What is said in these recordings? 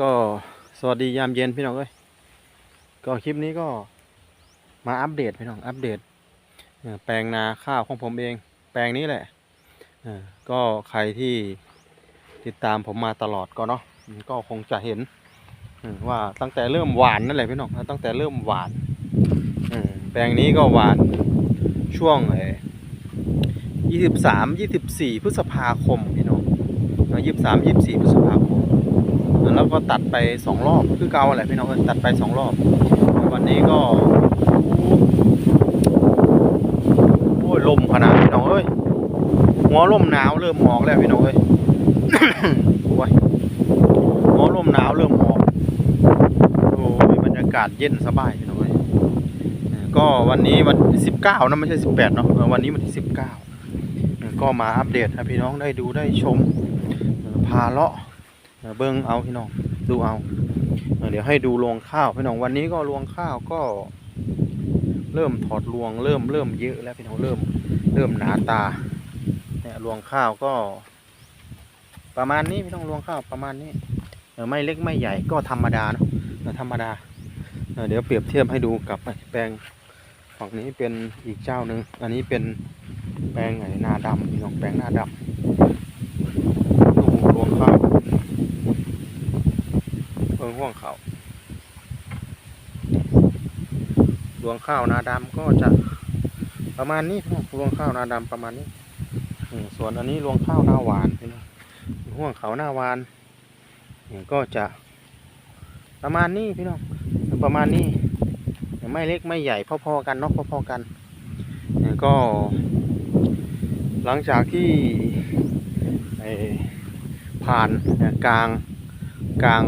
ก็สวัสดียามเย็นพี่น้องเอ้ยก็คลิปนี้ก็มาอัปเดตพี่น้องอัปเดตแปลงนาข้าวของผมเอง แปลงนี้แหละก็ใครที่ติดตามผมมาตลอดก็เนาะก็คงจะเห็นว่าตั้งแต่เริ่มหวานนั่นแหละพี่น้องตั้งแต่เริ่มหวานแปลงนี้ก็หวานช่วงเอยี่สิบสามยี่สิบสี่พฤษภาคมพี่น้องยี่สิบสามยี่สิบสี่พฤษภาคม แล้วก็ตัดไปสองรอบคือเกาแหละพี่น้องเอ้ยตัดไปสองรอบ วันนี้ก็โอ้ยลมขนาดพี่น้องเอ้ยหัวลมหนาวเริ่มหมอกแล้วพี่น้องเอ้ยโอ้ยหัวลมหนาวเริ่มหมอกโอ้ยบรรยากาศเย็นสบายพี่น้องเอ้ยก็วันนี้วันสิบเก้านะไม่ใช่สิบแปดเนาะวันนี้วันที่สิบเก้าก็มาอัปเดตให้พี่น้องได้ดูได้ชมพาเลาะ เบิ้งเอาพี่น้องดูเอาเดี๋ยวให้ดูรวงข้าวพี่น้องวันนี้ก็รวงข้าวก็เริ่มถอดรวงเริ่มเริ่มเยอะแล้วพี่น้องเริ่มเริ่มหนาตาเนี่ยรวงข้าวก็ ประมาณนี้พี่น้องรวงข้าวประมาณนี้เไม่เล็กไม่ใหญ่ก็ธรรมดาเนอะธรรมดาเดี๋ยวเปรียบเทียบให้ดูกับแปลงฝั่งนี้เป็นอีกเจ้าหนึ่งอันนี้เป็นแปลงไอ้นาดำพี่น้องแปลงหน้าดำดูรวงข้าว เพิ่ง ห่วงเขารวงข้าวนาดำก็จะประมาณนี้พี่น้องรวงข้าวนาดำประมาณนี้ส่วนอันนี้รวงข้าวนาหวานพี่น้องห่วงเขาหน้าหวานก็จะประมาณนี้พี่น้องประมาณนี้ไม่เล็กไม่ใหญ่พอๆกันเนาะพอๆกันก็ หลังจากที่ผ่านกลางกลาง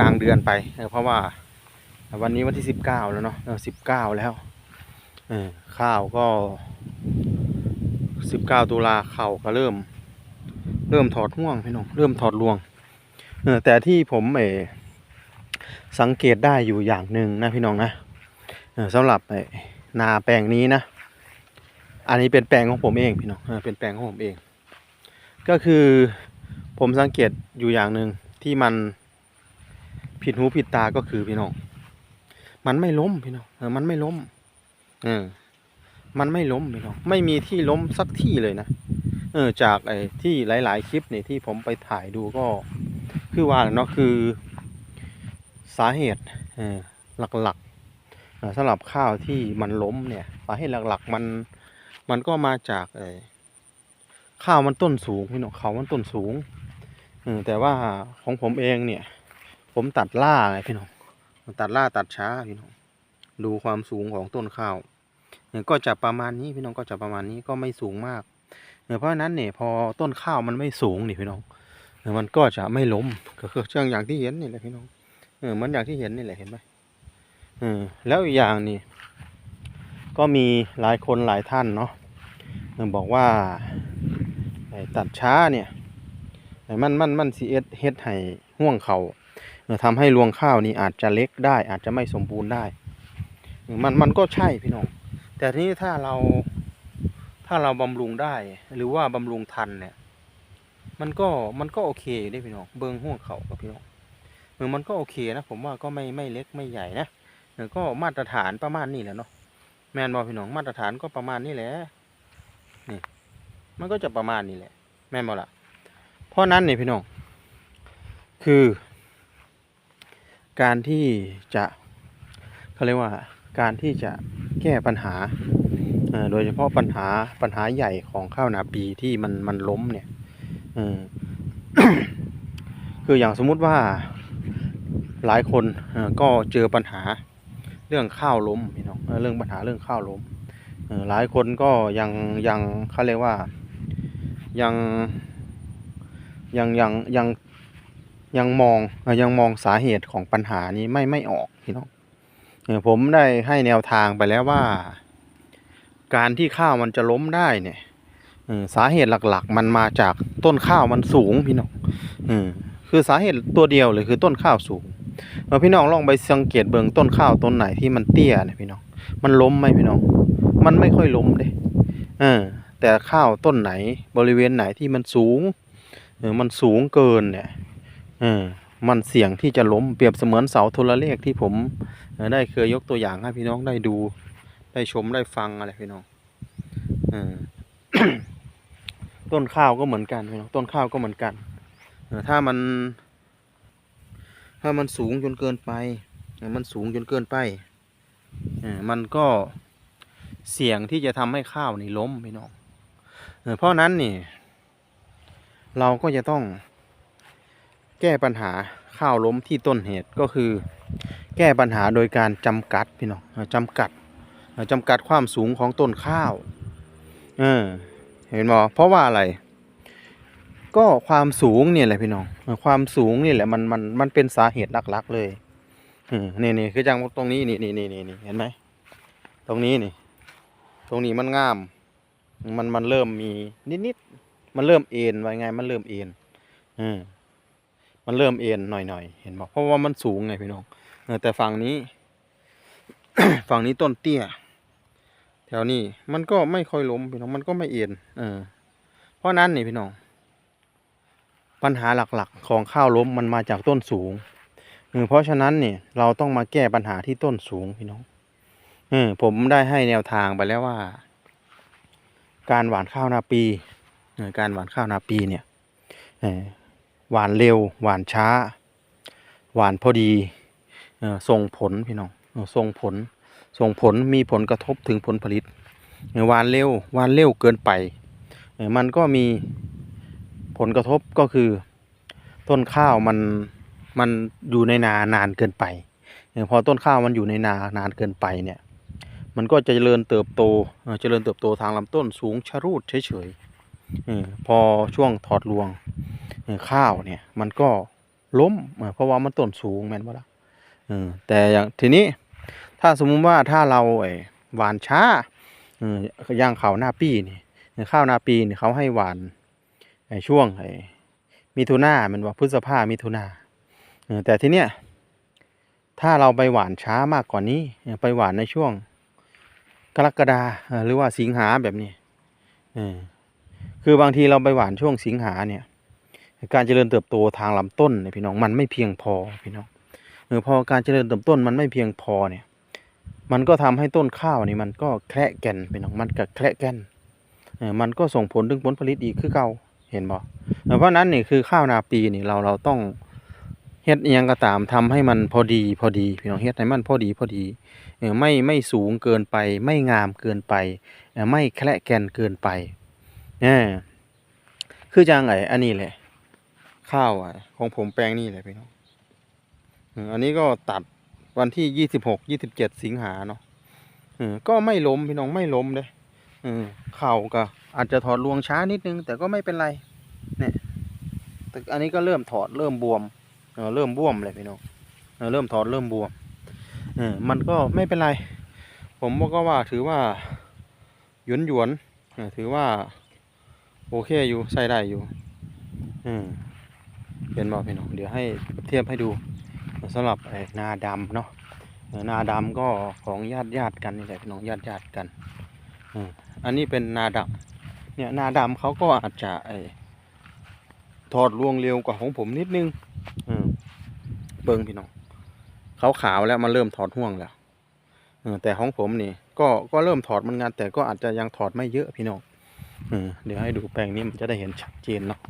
กลางเดือนไปเพราะว่าวันนี้วันที่สิบเก้าแล้วเนาะสิบเก้าแล้วข้าวก็สิบเก้าตุลาเข่าก็เริ่ม เริ่มถอดห่วงพี่น้องเริ่มถอดรวงเอแต่ที่ผมเอสังเกตได้อยู่อย่างหนึ่งนะพี่น้องนะสำหรับนาแปลงนี้นะ อันนี้เป็นแปลงของผมเองพี่น้องเป็นแปลงของผมเอง ก็คือผมสังเกตอยู่อย่างหนึ่งที่มัน ผิดหูผิดตาก็คือพี่น้อง มันไม่ล้มพี่น้องเออมันไม่ล้ม เออ มันไม่ล้มพี่น้อง ไม่มีที่ล้มสักที่เลยนะ เออ จากไอ้ที่หลาย ๆ คลิปนี่ที่ผมไปถ่ายดูก็ คือว่าเนาะคือสาเหตุเออหลักๆเอ่อสำหรับข้าวที่มันล้มเนี่ย สาเหตุหลัก ๆ มัน มันก็มาจากไอ้ข้าวมันต้นสูงพี่น้องเขามันต้นสูงเออแต่ว่าของผมเองเนี่ย ผมตัดล่าไงพี่น้องตัดล่าตัดช้าพี่น้องดูความสูงของต้นข้าวเนี่ยก็จะประมาณนี้พี่น้องก็จะประมาณนี้ก็ไม่สูงมากเออเพราะนั้นเนี่ยพอต้นข้าวมันไม่สูงนี่พี่น้องเออมันก็จะไม่ล้มก็คือเช่นอย่างที่เห็นนี่แหละพี่น้องเออเหมันอย่างที่เห็นนี่แหละเห็นไหมเออแล้วอีกอย่างนี่ก็มีหลายคนหลายท่านเนาะเออบอกว่าไอ้ตัดช้าเนี่ยมันมันมันสีเอสเฮ็ดให้ห่วงเขาเอ่อ ทำให้รวงข้าวนี่อาจจะเล็กได้ อาจจะไม่สมบูรณ์ได้ มันมันก็ใช่พี่น้อง แต่ทีนี้ถ้าเราถ้าเราบำรุงได้ หรือว่าบำรุงทันเนี่ย มันก็มันก็โอเคอยู่ด้พี่น้อง เบิงห่วงเขากับพี่น้องเออมันก็โอเคนะผมว่าก็ไม่ไม่เล็กไม่ใหญ่นะเออก็มาตรฐานประมาณนี้แหละเนาะแมนบอพี่น้องมาตรฐานก็ประมาณนี้แหละนี่ มันก็จะประมาณนี้แหละ แมนบอละเพราะนั้นเนี่ยพี่น้องคือ การที่จะเขาเรียกว่าการที่จะแก้ปัญหา โดยเฉพาะปัญหาปัญหาใหญ่ของข้าวนาปีที่มันมันล้มเนี่ยคืออย่างสมมุติว่าหลายคนก็เจอปัญหาเรื่องข้าวล้มพี่น้องเรื่องปัญหาเรื่องข้าวล้มหลายคนก็ยังยังเขาเรียกว่ายังยังยังยัง ยังมองยังมองสาเหตุของปัญหานี้ไม่ไม่ออกพี่น้องผมได้ให้แนวทางไปแล้วว่า การที่ข้าวมันจะล้มได้เนี่ยสาเหตุหลักๆ มันมาจากต้นข้าวมันสูงพี่น้องอคือสาเหตุตัวเดียวเลยคือต้นข้าวสูงเออพี่น้องลองไปสังเกตเบิ่งต้นข้าวต้นไหนที่มันเตี้ยเนี่ยพี่น้องมันล้มไหมพี่น้อง มันไม่ค่อยล้มเด้เออแต่ข้าวต้นไหนบริเวณไหนที่มันสูงเออมันสูงเกินเนี่ย มันเสี่ยงที่จะล้มเปรียบเสมือนเสาโทรเลขที่ผมได้เคยยกตัวอย่างให้พี่น้องได้ดู ได้ชมได้ฟังอะไรพี่น้องอต้นข้าวก็เหมือนกันพี่น้องต้นข้าวก็เหมือนกันอถ้ามัน ถ้ามันสูงจนเกินไป มันสูงจนเกินไปอมันก็เสี่ยงที่จะทำให้ข้าวนี่ล้มพี่น้องเพราะนั้นนี่ เราก็จะต้อง แก้ปัญหาข้าวล้มที่ต้นเหตุก็คือ แก้ปัญหาโดยการจำกัดพี่น้องจำกัดเอ่อจำกัดความสูงของต้นข้าวเออเห็นบ่เพราะว่าอะไร ก็ความสูงเนี่ยแหละพี่น้องความสูงนี่แหละมันมันมันเป็นสาเหตุหลักๆเลยเนี่นี่คือจังตรงนี้นี่นี่นี่นี่เห็นไหมตรงนี้นี่ ตรงนี้มันงาม มันมันเริ่มมีนิดๆมันเริ่มเอ็นไว้ไง มันเริ่มเอ็นเออ มันเริ่มเอ็นหน่อยๆ เห็นบอกเพราะว่ามันสูงไงพี่น้องเออแต่ฝั่งนี้ ฝั่งนี้ต้นเตี้ย แถวนี้มันก็ไม่ค่อยล้มพี่น้องมันก็ไม่เอ็นเออ เพราะนั้นนี่พี่น้อง ปัญหาหลักๆ ของข้าวล้มมันมาจากต้นสูงเออเพราะฉะนั้นเนี่ยเราต้องมาแก้ปัญหาที่ต้นสูงพี่น้องเออผมได้ให้แนวทางไปแล้วว่า การหว่านข้าวนาปีการหว่านข้าวนาปีเนี่ย หวานเร็ว หวานช้า หวานพอดีส่งผลพี่น้องส่งผลส่งผลมีผลกระทบถึงผลผลิตเอ่อหวานเร็วหวานเร็วเกินไป มันก็มีผลกระทบก็คือต้นข้าวมันมันอยู่ในนานานเกินไป พอต้นข้าวมันอยู่ในนานานเกินไปเนี่ย มันก็จะเจริญเติบโตเอ่อเจริญเติบโตทางลำต้นสูงชะรูดเฉยๆพอช่วงถอดรวง ข้าวเนี่ยมันก็ล้มเพราะว่ามันต้นสูงแม่นบ่ล่ะแต่อย่างทีนี้ถ้าสมมุติว่าถ้าเราไอ้หวานช้าอย่างข้าวหน้าปีนี่ข้าวหน้าปีนี่เขาให้หวานไอ้ช่วงไอ้มิถุนาแมันว่าพฤษภามิถุนาแต่ทีเนี้ยถ้าเราไปหวานช้ามากกว่านี้ไปหวานในช่วงกรกฎาหรือว่าสิงหาแบบนี้อคือบางทีเราไปหวานช่วงสิงหาเนี่ย การเจริญเติบโตทางลำต้นเนี่ยพี่น้องมันไม่เพียงพอพี่น้องเออพอการเจริญเติบโตมันไม่เพียงพอเนี่ย มันก็ทำให้ต้นข้าวนี่มันก็แคระแก่นพี่น้องมันก็แคระแก่นเออมันก็ส่งผลถึงผลผลิตอีกคือเก่าเห็นบ่เออเพราะนั้นนี่คือข้าวนาปีนี่เราเราต้องเฮ็ดอิหยังก็ตามทำให้มันพอดีพอดีพี่น้องเฮ็ดให้มันพอดีพอดีเออไม่ไม่สูงเกินไป ไม่งามเกินไปเออไม่แคระแก่นเกินไปเออคือจังไงอันนี้แหละ ข้าวอะ ของผมแปลงนี่แหละพี่น้องอืมอันนี้ก็ตัดวันที่ยี่สิบหกยี่สิบเจ็ดสิงหาเนาะอืมก็ไม่ล้มพี่น้องไม่ล้มเลยอืมเข่าก็อาจจะถอดรวงช้านิดนึง แต่ก็ไม่เป็นไร เนี่ยแต่อันนี้ก็เริ่มถอดเริ่มบวมเริ่มบวมเลยพี่น้องเริ่มถอดเริ่มบวมเออมันก็ไม่เป็นไร ผมก็ว่าถือว่าหยวนหยวนๆเอถือว่า โอเคอยู่ใส่ได้อยู่ อืม เห็นบ่พี่น้องเดี๋ยวให้เทียบให้ดูสำหรับนาดำเนาะนาดำก็ของญาติญาติกันนี่แหละพี่น้องญาติญาติกันอันนี้เป็นนาดำเนี่ยนาดำเขาก็อาจจะอถอดรวงเร็วกว่าของผมนิดนึงเบิ่งพี่น้องเขาขาวแล้วมันเริ่มถอดห่วงแล้วอแต่ของผมนี่ ก็ก็เริ่มถอดมันงานแต่ก็อาจจะยังถอดไม่เยอะพี่น้องอเดี๋ยวให้ดูแปลงนี้มันจะได้เห็นชัดเจนเนาะ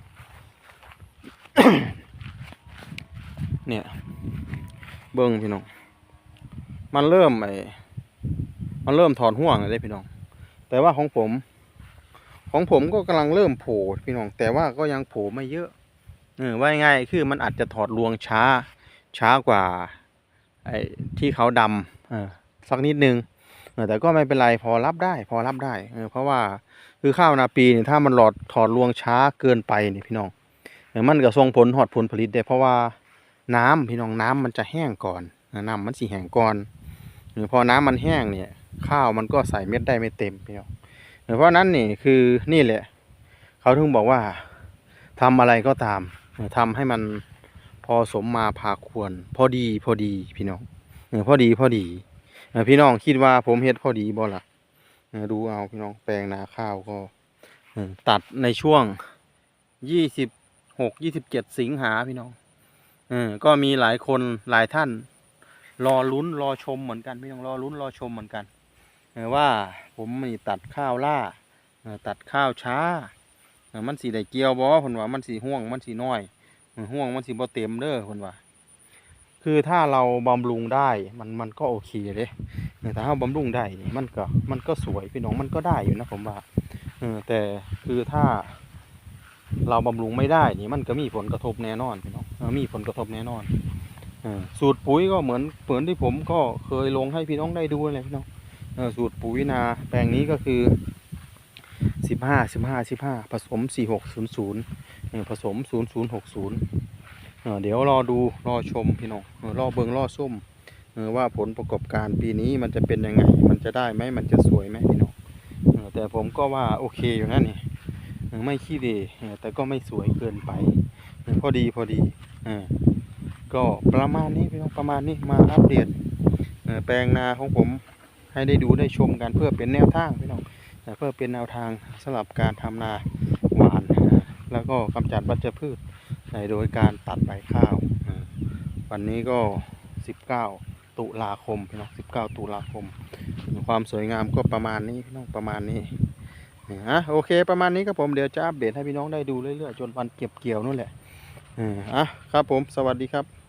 เนี่ย เบิ้งพี่น้อง มันเริ่มไอ้มันเริ่มถอดห่วงเลยพี่น้อง แต่ว่าของผม ของผมก็กำลังเริ่มโผล่พี่น้อง แต่ว่าก็ยังโผล่ไม่เยอะเออว่าง่ายคือมันอาจจะถอดรวงช้า ช้ากว่าไอ้ที่เขาดำเออสักนิดนึงเออแต่ก็ไม่เป็นไรพอรับได้ พอรับได้เออเพราะว่าคือข้าวนาปีนี่ถ้ามันหลอดถอดรวงช้าเกินไปนี่พี่น้อง มันก็ส่งผลหอดผลผลิตได้เพราะว่าน้ำพี่น้องน้ำมันจะแห้งก่อนน้ำมันสิแห้งก่อนเออพอน้ำมันแห้งเนี่ย ข้าวมันก็ใส่เม็ดได้ไม่เต็มพี่น้องเออเพราะนั้นนี่คือนี่แหละ เขาถึงบอกว่าทำอะไรก็ตามเออทำให้มันพอสมมาพาควร พอดีพอดีพี่น้องเออพอดีพอดีพี่น้องคิดว่าผมเฮ็ดพอดีบ่ล่ะดูเอาพี่น้องแปลงนาข้าวก็ตัดในช่วงยี่สิบ หกยี่สิบเจ็ดสิงหาพี่น้องเออก็มีหลายคนหลายท่าน รอลุ้นรอชมเหมือนกัน พี่น้องรอลุ้นรอชมเหมือนกันว่าผมมีตัดข้าวล่าตัดข้าวช้า มันสีได้เกียวบ่เพิ่นว่ามันสีห่วงมันสีน้อยห่วงมันสีบ่เต็มเด้อเพิ่นว่า คือถ้าเราบำรุงได้มันมันก็โอเคเลยเออถ้าบำรุงได้มันก็มันก็สวยพี่น้องมันก็ได้อยู่นะผมว่าเออแต่คือถ้า เราบำรุงไม่ได้นี่มันก็มีผลกระทบแน่นอนพี่น้องมีผลกระทบแน่นอนอสูตรปุ๋ยก็เหมือนเหมือนที่ผมก็เคยลงให้พี่น้องได้ดูเลยพี่น้องสูตรปุ๋ยนาแปลงนี้ก็คือสิบห้าสิบห้าสิบห้าผสมสี่หกศูนย์ศูนย์ผสมศูนย์ศูนย์หกศูนย์เดี๋ยวรอดูรอชมพี่น้องรอเบิงรอส้มว่าผลประกอบการปีนี้มันจะเป็นยังไง มันจะได้ไหมมันจะสวยไหมพี่น้องแต่ผมก็ว่าโอเคอยู่นะนี่ ไม่ขี้เดแต่ก็ไม่สวยเกินไปพอดีพอดีอก็ประมาณนี้พี่น้องประมาณนี้มาอัปเดตแปลงนาของผมให้ได้ดูได้ชมกันเพื่อเป็นแนวทางพี่น้องเพื่อเป็นแนวทางสำหรับการทำนาหวาน แล้วก็กำจัดวัชพืชในโดยการตัดใบข้าว วันนี้ก็ 19 ตุลาคมพี่น้อง19 ตุลาคม ความสวยงามก็ประมาณนี้พี่น้องประมาณนี้ อะโอเคประมาณนี้ครับผมเดี๋ยวจะอัปเดตให้พี่น้องได้ดูเรื่อยๆจนวันเก็บเกี่ยวนู่นแหละอ่าอะครับผมสวัสดีครับ